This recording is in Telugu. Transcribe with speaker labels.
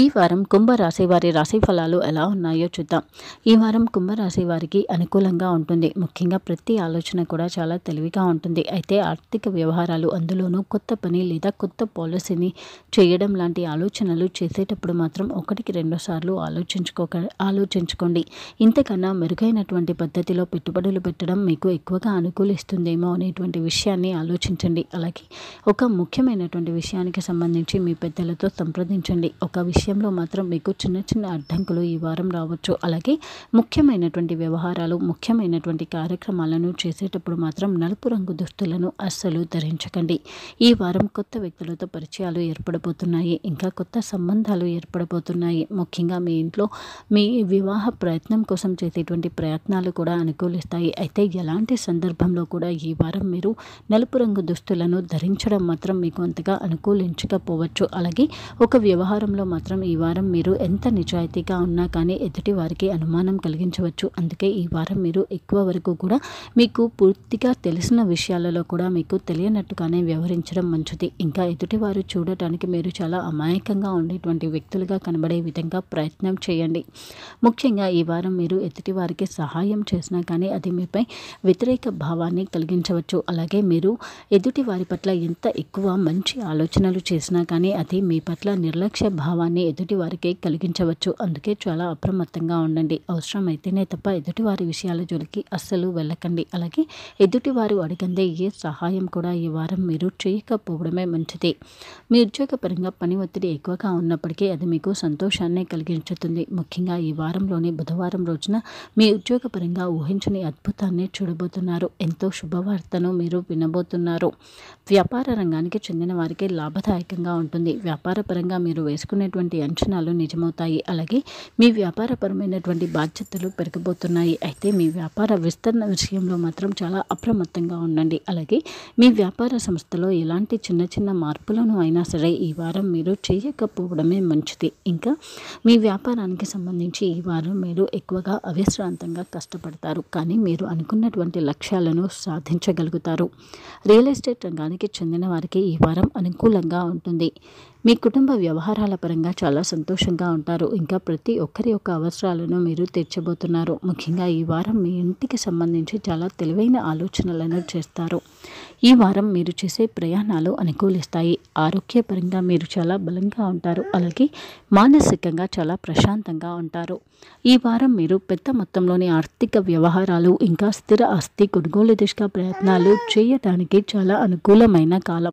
Speaker 1: ఈ వారం కుంభరాశి వారి రాశి ఫలాలు ఎలా ఉన్నాయో చూద్దాం. ఈ వారం కుంభరాశి వారికి అనుకూలంగా ఉంటుంది. ముఖ్యంగా ప్రతి ఆలోచన కూడా చాలా తెలివిగా ఉంటుంది. అయితే ఆర్థిక వ్యవహారాలు అందులోనూ కొత్త పని లేదా కొత్త పాలసీని చేయడం లాంటి ఆలోచనలు చేసేటప్పుడు మాత్రం ఒకటికి రెండు సార్లు ఆలోచించుకోక ఆలోచించుకోండి. ఇంతకన్నా మెరుగైనటువంటి పద్ధతిలో పెట్టుబడులు పెట్టడం మీకు ఎక్కువగా అనుకూలిస్తుందేమో అనేటువంటి విషయాన్ని ఆలోచించండి. అలాగే ఒక ముఖ్యమైనటువంటి విషయానికి సంబంధించి మీ పెద్దలతో సంప్రదించండి. ఒక విషయం విషయంలో మాత్రం మీకు చిన్న చిన్న అడ్డంకులు ఈ వారం రావచ్చు. అలాగే ముఖ్యమైనటువంటి వ్యవహారాలు ముఖ్యమైనటువంటి కార్యక్రమాలను చేసేటప్పుడు మాత్రం నలుపు రంగు దుస్తులను అస్సలు ధరించకండి. ఈ వారం కొత్త వ్యక్తులతో పరిచయాలు ఏర్పడబోతున్నాయి. ఇంకా కొత్త సంబంధాలు ఏర్పడబోతున్నాయి. ముఖ్యంగా మీ ఇంట్లో మీ వివాహ ప్రయత్నం కోసం చేసేటువంటి ప్రయత్నాలు కూడా అనుకూలిస్తాయి. అయితే ఎలాంటి సందర్భంలో కూడా ఈ వారం మీరు నలుపు రంగు దుస్తులను ధరించడం మాత్రం మీకు అంతగా అనుకూలించకపోవచ్చు. అలాగే ఒక వ్యవహారంలో మాత్రం మాత్రం ఈ వారం మీరు ఎంత నిజాయితీగా ఉన్నా కానీ ఎదుటి వారికి అనుమానం కలిగించవచ్చు. అందుకే ఈ వారం మీరు ఎక్కువ వరకు కూడా మీకు పూర్తిగా తెలిసిన విషయాలలో కూడా మీకు తెలియనట్టుగానే వ్యవహరించడం మంచిది. ఇంకా ఎదుటివారు చూడటానికి మీరు చాలా అమాయకంగా ఉండేటువంటి వ్యక్తులుగా కనబడే విధంగా ప్రయత్నం చేయండి. ముఖ్యంగా ఈ వారం మీరు ఎదుటి వారికి సహాయం చేసినా కానీ అది మీపై వ్యతిరేక భావాన్ని కలిగించవచ్చు. అలాగే మీరు ఎదుటి వారి పట్ల ఎంత ఎక్కువ మంచి ఆలోచనలు చేసినా కానీ అది మీ పట్ల నిర్లక్ష్య భావాన్ని ఎదుటి వారికి కలిగించవచ్చు. అందుకే చాలా అప్రమత్తంగా ఉండండి. అవసరమైతేనే తప్ప ఎదుటి వారి విషయాల జోలికి అస్సలు వెళ్ళకండి. అలాగే ఎదుటి వారు అడిగందే ఏ సహాయం కూడా ఈ వారం మీరు చేయకపోవడమే మంచిది. మీ ఉద్యోగపరంగా పని ఒత్తిడి ఎక్కువగా ఉన్నప్పటికీ అది మీకు సంతోషాన్ని కలిగించుతుంది. ముఖ్యంగా ఈ వారంలోని బుధవారం రోజున మీ ఉద్యోగపరంగా ఊహించని అద్భుతాన్ని చూడబోతున్నారు. ఎంతో శుభవార్తను మీరు వినబోతున్నారు. వ్యాపార రంగానికి చెందిన వారికి లాభదాయకంగా ఉంటుంది. వ్యాపార పరంగా మీరు వేసుకునేటువంటి అంచనాలు నిజమవుతాయి? అలాగే మీ వ్యాపారపరమైనటువంటి బాధ్యతలు పెరగబోతున్నాయి అయితే మీ వ్యాపార విస్తరణ విషయంలో మాత్రం చాలా అప్రమత్తంగా ఉండండి. అలాగే మీ వ్యాపార సంస్థలో ఎలాంటి చిన్న చిన్న మార్పులను అయినా సరే ఈ వారం మీరు చేయకపోవడమే మంచిది. ఇంకా మీ వ్యాపారానికి సంబంధించి ఈ వారం మీరు ఎక్కువగా అవిశ్రాంతంగా కష్టపడతారు. కానీ మీరు అనుకున్నటువంటి లక్ష్యాలను సాధించగలుగుతారు. రియల్ ఎస్టేట్ రంగానికి చెందిన వారికి ఈ వారం అనుకూలంగా ఉంటుంది. మీ కుటుంబ వ్యవహారాల పరంగా చాలా సంతోషంగా ఉంటారు. ఇంకా ప్రతి ఒక్కరి యొక్క అవసరాలను మీరు తీర్చబోతున్నారు. ముఖ్యంగా ఈ వారం మీ ఇంటికి సంబంధించి చాలా తెలివైన ఆలోచనలను చేస్తారు. ఈ వారం మీరు చేసే ప్రయాణాలు అనుకూలిస్తాయి. ఆరోగ్యపరంగా మీరు చాలా బలంగా ఉంటారు. అలాగే మానసికంగా చాలా ప్రశాంతంగా ఉంటారు. ఈ వారం మీరు పెద్ద మొత్తంలోని ఆర్థిక వ్యవహారాలు ఇంకా స్థిర ఆస్తి కొనుగోలు దిశగా ప్రయత్నాలు చేయడానికి చాలా అనుకూలమైన కాలం.